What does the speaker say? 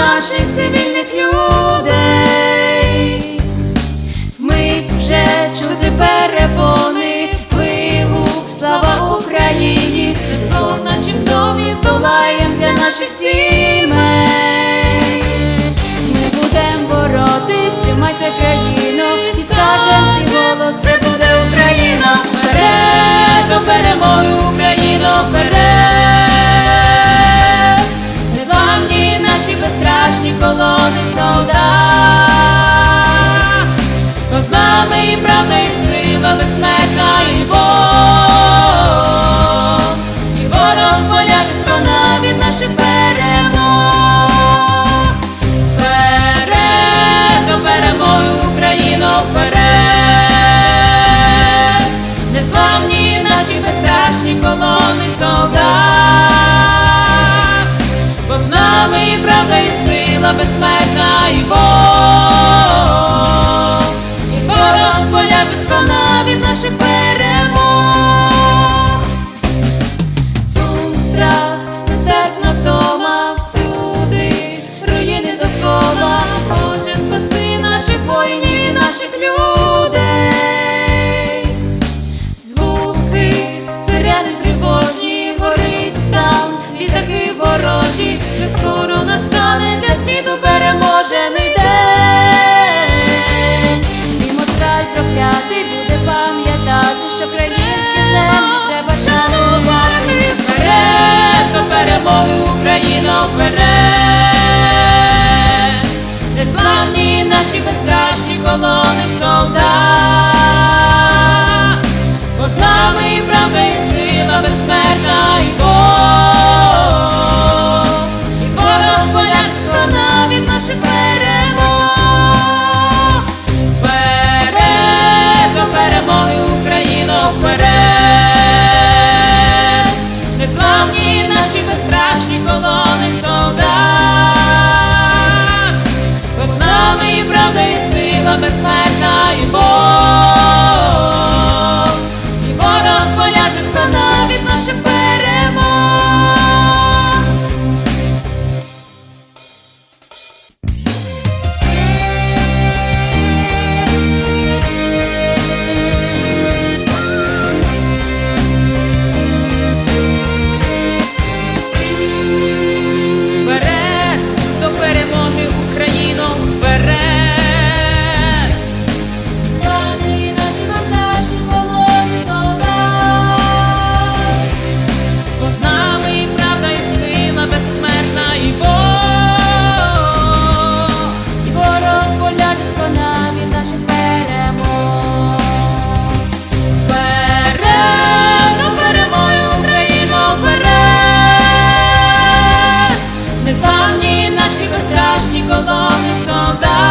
наших цивільних людей. Вмить вже чути перепони, вигук, слава Україні, Христос в нашім домі здолаєм для наших сімей. Ми будем боротись, тримайся країно, і скажем всі голос, буде Україна, вперед до перемоги, солдат, бо з нами і правда, і сила, безсмертна і Бог, і ворог поляже скона від наших перемог. Вперед до перемоги Україно, вперед, незламні наші безстрашні колони солдат, бо з нами і правда, і сила безсмертна колони солдат, бо з нами і правда і сила безсмертна і Бог, і ворог поляк склона від наших перемог. Вперед до перемоги Україно, вперед. славні наші безстрашні колони солдат.